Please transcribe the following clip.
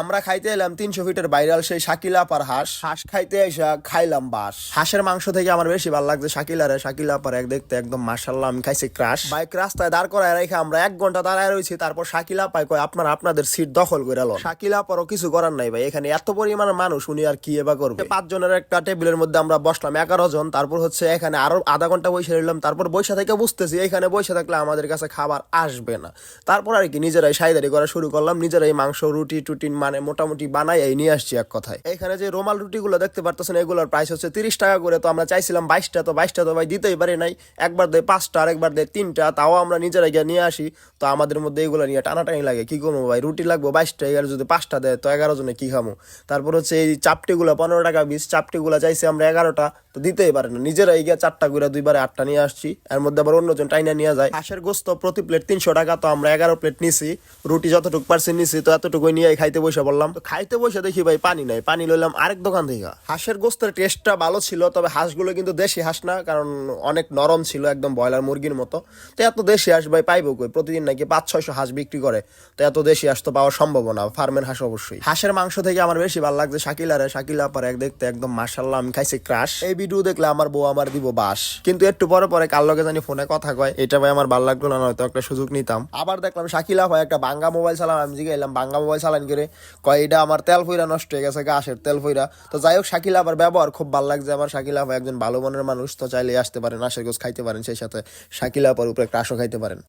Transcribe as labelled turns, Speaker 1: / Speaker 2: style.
Speaker 1: আমরা খাইতে এলাম তিনশো ফিটের বাইরাল সেই শাকিলা পার হাঁস। হাঁস। খাইতে এসে খাইলাম বাস হাঁসের মাংস থেকে আমার বেশি ভালো লাগছে শাকিলারে শাকিলা পার এক দেখতে একদম মার্শাল্লাহ আমি খাইছি ক্রাশ। বাইক রাস্তায় দাঁড় করায় রেখে আমরা এক ঘণ্টা দাঁড়ায় রয়েছি তারপর শাকিলা পাই কয় আপনার আপনাদের সিট দখল করে এলো শাকিলা পারও কিছু করার নাই ভাই এখানে এত পরিমাণ মানুষ উনি আর কি এবার করবে? পাঁচ জনের একটা টেবিলের মধ্যে আমরা বসলাম এগারো জন তারপর হচ্ছে এখানে আরও আধা ঘণ্টা বসে রইলাম তারপর বৈশা থেকে বুঝতেছি এখানে বসে থাকলে আমাদের কাছে খাবার আসবে না। তারপর আর কি নিজেরাই সাইদারি করা শুরু করলাম নিজেরাই মাংস রুটি টুটি মানে মোটামুটি বানাই নিয়ে আসছি এক কথায়। এখানে যে রোমাল রুটিগুলো দেখতে পারতেছেন, এগুলোর প্রাইস হচ্ছে তিরিশ টাকা করে। তো আমরা চাইছিলাম বাইশটা, তো বাইশটা তো ভাই দিতেই পারি নাই। একবার দেয় পাঁচটা, আর একবার দেয় তিনটা, তাও আমরা নিজেরাই গিয়ে নিয়ে আসি। তো আমাদের মধ্যে এগুলো নিয়ে টানাটানি লাগে। কি করব ভাই? রুটি লাগবো বাইশটা এগারো যদি পাঁচটা দেয়, তো এগারো জনে কি খামো? তারপর হচ্ছে এই চাপটিগুলো, পনেরো টাকা বিশ চাপটিগুলো চাইছি আমরা এগারোটা, তো দিতেই পারে না। নিজেরাই গিয়ে চারটা করে দুইবারে আটটা নিয়ে আসছি। এর মধ্যে আবার অন্যজন টাইনা নিয়ে যায়। হাঁসের গোস্ত প্রতি প্লেট তিনশো টাকা, তো আমরা এগারো প্লেট নিছি। রুটি যতটুকু পারছি নিছি, তো এতটুকু নিয়ে খাইতে বসে বললাম তো খাইতে বসে দেখি ভাই পানি নাই, পানি লইলাম আরেক দোকান থেকে। হাঁসের গোস্তের টেস্টটা ভালো ছিল, তবে হাঁসগুলো কিন্তু দেশি হাঁস না, কারণ অনেক নরম ছিল, একদম ব্রয়লার মুরগির মতো। তো এত দেশি হাঁস ভাই পাইবো কই? প্রতিদিন নাকি পাঁচ, ছয়শো হাঁস বিক্রি করে। তো এত দেশি হাঁস তো পাওয়া সম্ভব না, ফার্মের হাঁস অবশ্যই। হাঁসের মাংস থেকে আমার বেশি ভালো লাগছে শাকিলারে। শাকিলা পরে এক দেখতে একদম মার্শাল্লাহ আমি খাইছি ক্রাশ এই ভিডিও দেখলে আমার বউ আমার দিব বাস। কিন্তু একটু পরে পরে কার লগে জানি ফোনে কথা কয়, এটা ভাই আমার ভালো লাগল না হয়তো একটা সুযোগ নিতাম। আবার দেখলাম শাকিলা ভাই একটা বাঙ্গা মোবাইল চালাম আমি এলাম বাঙ্গা মোবাইল চালান করে। কয়, এটা আমার তেল ফইরা নষ্ট হয়ে গেছে, গাছের তেল ফইরা। তো যাই হোক, শাকিলা আবার ব্যবহার খুব ভালো লাগছে। আমার শাকিলা আপা একজন ভালো মনের মানুষ, তো চাইলে আসতে পারেন, আশের গোছ খাইতে পারেন, সেই সাথে শাকিলা আপার উপরে ক্রাশও খাইতে পারেন।